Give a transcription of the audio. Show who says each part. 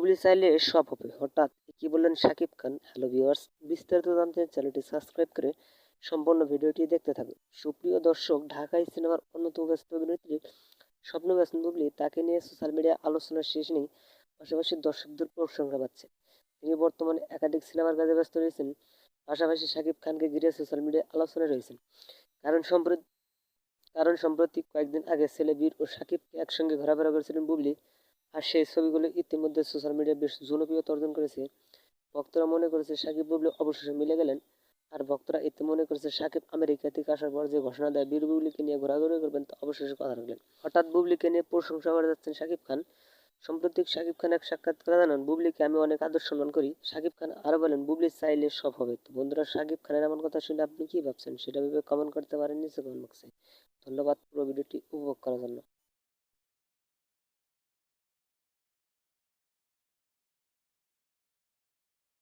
Speaker 1: বুবলি চাইলে সব হবে। হঠাৎ কি বললেন শাকিব খান? হ্যালো ভিউয়ার্স, বিস্তারিত জানতে চ্যানেলটি সাবস্ক্রাইব করে সম্পূর্ণ ভিডিওটি দেখতে থাকুন। সুপ্রিয় দর্শক, ঢাকাই সিনেমার অন্যতম ব্যস্ত অভিনেত্রী স্বপ্ন ব্যস্ত বুবলি তাকে নিয়ে সোশ্যাল মিডিয়া আলোচনার শেষ নেই, পাশাপাশি দর্শকদের প্রশংসা পাচ্ছে। তিনি বর্তমানে একাধিক সিনেমার কাজে ব্যস্ত রয়েছেন, পাশাপাশি শাকিব খানকে ঘিরে সোশ্যাল মিডিয়ায় আলোচনা রয়েছেন। কারণ সম্প্রতি কারণ সম্প্রতি কয়েকদিন আগে ছেলে বীর ও শাকিবকে একসঙ্গে ঘোরাফেরা করেছিলেন বুবলি আর সেই ছবিগুলো ইতিমধ্যে সোশ্যাল মিডিয়ায় বেশ জনপ্রিয়তা অর্জন করেছে। ভক্তরা মনে করেছে সাকিব বুবলি অবশেষে মিলে গেলেন। আর ভক্তরা এতে মনে করেছে সাকিব আমেরিকা থেকে আসার পর যে ঘোষণা দেয় বীর বুবলিকে নিয়ে ঘোরাঘুরি করবেন তা অবশেষে কথা রাখলেন। হঠাৎ বুবলিকে নিয়ে প্রশংসা করে যাচ্ছেন সাকিব খান। সম্প্রতি সাকিব খান এক সাক্ষাৎকারে জানান, বুবলিকে আমি অনেক আদর সম্মান করি। সাকিব খান আরও বলেন, বুবলি চাইলে সব হবে। তো বন্ধুরা, সাকিব খানের এমন কথা শুনে আপনি কি ভাবছেন? সেটা ভেবে কমেন্ট করতে পারেন নিচে কমেন্ট বক্সে ধন্যবাদ, পুরো ভিডিওটি উপভোগ করার জন্য।